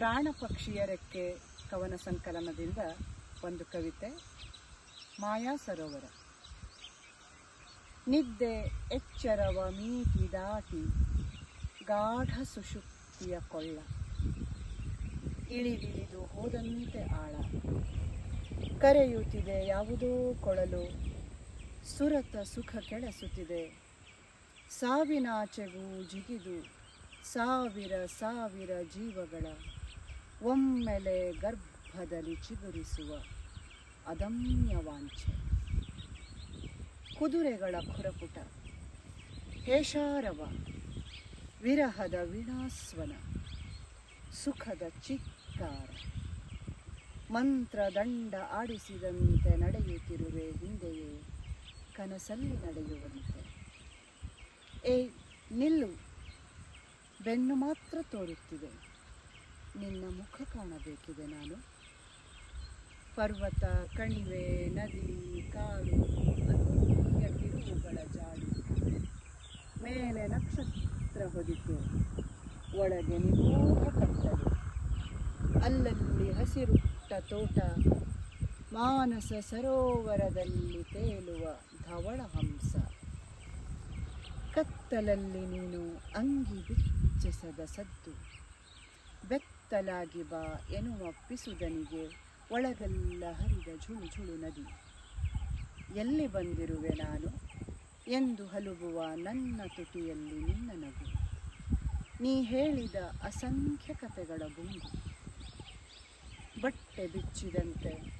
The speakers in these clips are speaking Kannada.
ಪ್ರಾಣ ಪಕ್ಷಿಯರಕ್ಕೆ ಕವನ ಸಂಕಲನದಿಂದ ಒಂದು ಕವಿತೆ, ಮಾಯಾ ಸರೋವರ. ನಿದ್ದೆ ಎಚ್ಚರವ ಮೀಟಿ ದಾಟಿ ಗಾಢ ಸುಶುಕ್ತಿಯ ಕೊಳ್ಳ. ಇಳಿದಿಳಿದು ಹೋದಂತೆ ಆಳ. ಕರೆಯುತ್ತಿದೆ ಯಾವುದೋ ಕೊಳಲು. ಸುರತ ಸುಖ ಕೆಳಸುತ್ತಿದೆ ಸಾವಿನಾಚೆಗೂ ಜಿಗಿದು ಸಾವಿರ ಸಾವಿರ ಜೀವಗಳ ಒಮ್ಮೆಲೆ ಗರ್ಭದಲ್ಲಿ ಚಿಗುರಿಸುವ ಅದಮ್ಯ ವಾಂಛೆ. ಕುದುರೆಗಳ ಖುರಪುಟ ಹೇಷಾರವ, ವಿರಹದ ವೀಣಾಸ್ವನ, ಸುಖದ ಚಿತ್ತಾರ. ಮಂತ್ರದಂಡ ಆಡಿಸಿದಂತೆ ನಡೆಯುತ್ತಿರುವೆ ಹಿಂದೆಯೇ ಕನಸಲ್ಲಿ ನಡೆಯುವಂತೆ. ಏ ನಿಲ್ಲು. ಬೆನ್ನು ಮಾತ್ರ ತೋರುತ್ತಿದೆ. ನಿನ್ನ ಮುಖ ಕಾಣಬೇಕಿದೆ ನಾನು. ಪರ್ವತ, ಕಣಿವೆ, ನದಿ, ಕಾಡು ತಿರುವುಗಳ ಜಾಡು. ಮೇಲೆ ನಕ್ಷತ್ರ ಹೊದಿತು. ಒಳಗೆ ನಿಗೂಢ ಕತ್ತಲು. ಅಲ್ಲಲ್ಲಿ ಹಸಿರುಟ್ಟ ತೋಟ. ಮಾನಸ ಸರೋವರದಲ್ಲಿ ತೇಲುವ ಧವಳ ಹಂಸ. ಕತ್ತಲಲ್ಲಿ ನೀನು ಅಂಗಿ ಬಿಚ್ಚಿಸದ ಸದ್ದು. ಬೆತ್ತಲಾಗಿ ಬಾ ಎನ್ನುವ ಪಿಸುದನಿಗೆ ಒಳಗೆಲ್ಲ ಹರಿದ ಝುಳು ಝುಳು ನದಿ. ಎಲ್ಲಿ ಬಂದಿರುವೆ ನಾನು? ಎಂದು ಹಲುಬುವ ನನ್ನ ತುಟಿಯಲ್ಲಿ ನಿನ್ನ ನಗು. ನೀ ಹೇಳಿದ ಅಸಂಖ್ಯ ಕಥೆಗಳ ಗುಂಗು ಬಟ್ಟೆ ಬಿಚ್ಚಿದಂತೆ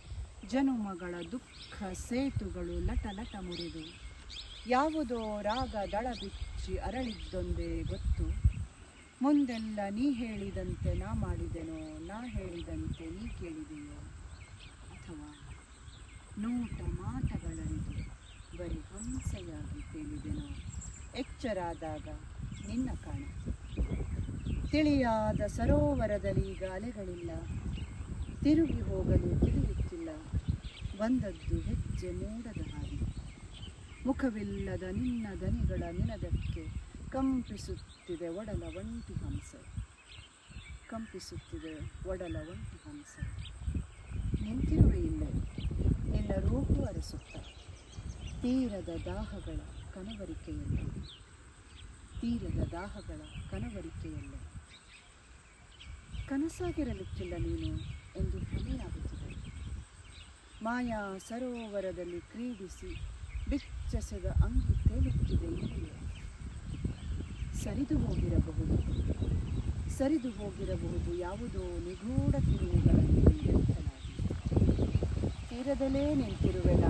ಜನುಮಗಳ ದುಃಖ ಸೇತುಗಳು ಲಟ ಲಟ ಮುರಿದು. ಯಾವುದೋ ರಾಗ ದಳ ಬಿಚ್ಚಿ ಅರಳಿದ್ದೊಂದೇ ಗೊತ್ತು. ಮುಂದೆಲ್ಲ ನೀ ಹೇಳಿದಂತೆ ನಾ ಮಾಡಿದೆನೋ, ನಾ ಹೇಳಿದಂತೆ ನೀ ಕೇಳಿದೆಯೋ? ಅಥವಾ ನೋಟ ಮಾಟಗಳರಿದು ಬರೀ ಹಂಸೆಯಾಗಿ ಕೇಳಿದೆನೋ? ಎಚ್ಚರಾದಾಗ ನಿನ್ನ ಕಾಣ. ತಿಳಿಯಾದ ಸರೋವರದಲ್ಲಿ ಈಗ ಅಲೆಗಳಿಲ್ಲ ತಿರುಗಿ ಹೋಗಲು ತಿಳಿಯುತ್ತಿಲ್ಲ ಬಂದದ್ದು ಹೆಜ್ಜೆ ಮೂಡದ ಮುಖವಿಲ್ಲದ ನಿನ್ನ ದನಿಗಳ ನಿನದಕ್ಕೆ ಕಂಪಿಸುತ್ತಿದೆ ಒಡಲ ಒಂಟಿ ಹಂಸ ಕಂಪಿಸುತ್ತಿದೆ ಒಡಲ ಒಂಟಿ ಹಂಸ ನಿಂತಿರುವೆ ಇಲ್ಲೇ, ನಿನ್ನ ರೂಪು ಅರಸುತ್ತ. ತೀರದ ದಾಹಗಳ ಕನವರಿಕೆಯಲ್ಲ, ತೀರದ ದಾಹಗಳ ಕನವರಿಕೆಯಲ್ಲ. ಕನಸಾಗಿರಲಿಕ್ಕಿಲ್ಲ ನೀನು ಎಂದು ಭ್ರಮೆಯಾಗುತ್ತಿದೆ ಮಾಯಾ ಸರೋವರದಲ್ಲಿ ಕ್ರೀಡಿಸಿ ಬಿಚ್ಚಸದ ಅಂಗಿ ತೇಲುತ್ತಿದೆ ಇಲ್ಲಿಯೇ ಸರಿದು ಹೋಗಿರಬಹುದು. ಸರಿದು ಹೋಗಿರಬಹುದು ಯಾವುದೋ ನಿಗೂಢ ತಿರುವುಗಳಲ್ಲಿ ಬೆತ್ತಲಾಗಿ ತೀರದಲ್ಲೇ ನಿಂತಿರುವೆ ನಾ